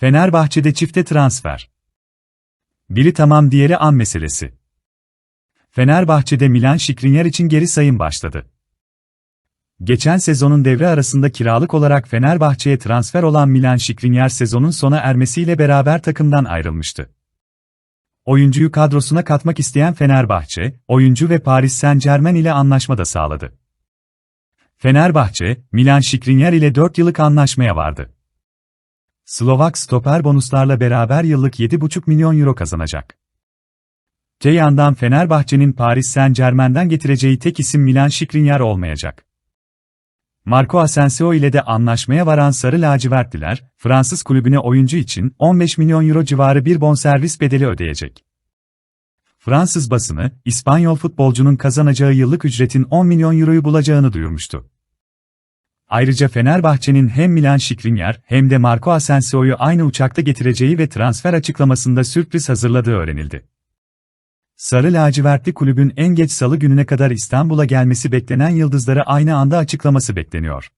Fenerbahçe'de çifte transfer. Biri tamam diğeri an meselesi. Fenerbahçe'de Milan Skriniar için geri sayım başladı. Geçen sezonun devre arasında kiralık olarak Fenerbahçe'ye transfer olan Milan Skriniar sezonun sona ermesiyle beraber takımdan ayrılmıştı. Oyuncuyu kadrosuna katmak isteyen Fenerbahçe, oyuncu ve Paris Saint-Germain ile anlaşma da sağladı. Fenerbahçe, Milan Skriniar ile 4 yıllık anlaşmaya vardı. Slovak stoper bonuslarla beraber yıllık 7,5 milyon euro kazanacak. Te yandan Fenerbahçe'nin Paris Saint-Germain'den getireceği tek isim Milan Skriniar olmayacak. Marco Asensio ile de anlaşmaya varan Sarı Lacivertliler, Fransız kulübüne oyuncu için 15 milyon euro civarı bir bonservis bedeli ödeyecek. Fransız basını, İspanyol futbolcunun kazanacağı yıllık ücretin 10 milyon euroyu bulacağını duyurmuştu. Ayrıca Fenerbahçe'nin hem Milan Skriniar hem de Marco Asensio'yu aynı uçakta getireceği ve transfer açıklamasında sürpriz hazırladığı öğrenildi. Sarı lacivertli kulübün en geç salı gününe kadar İstanbul'a gelmesi beklenen yıldızları aynı anda açıklaması bekleniyor.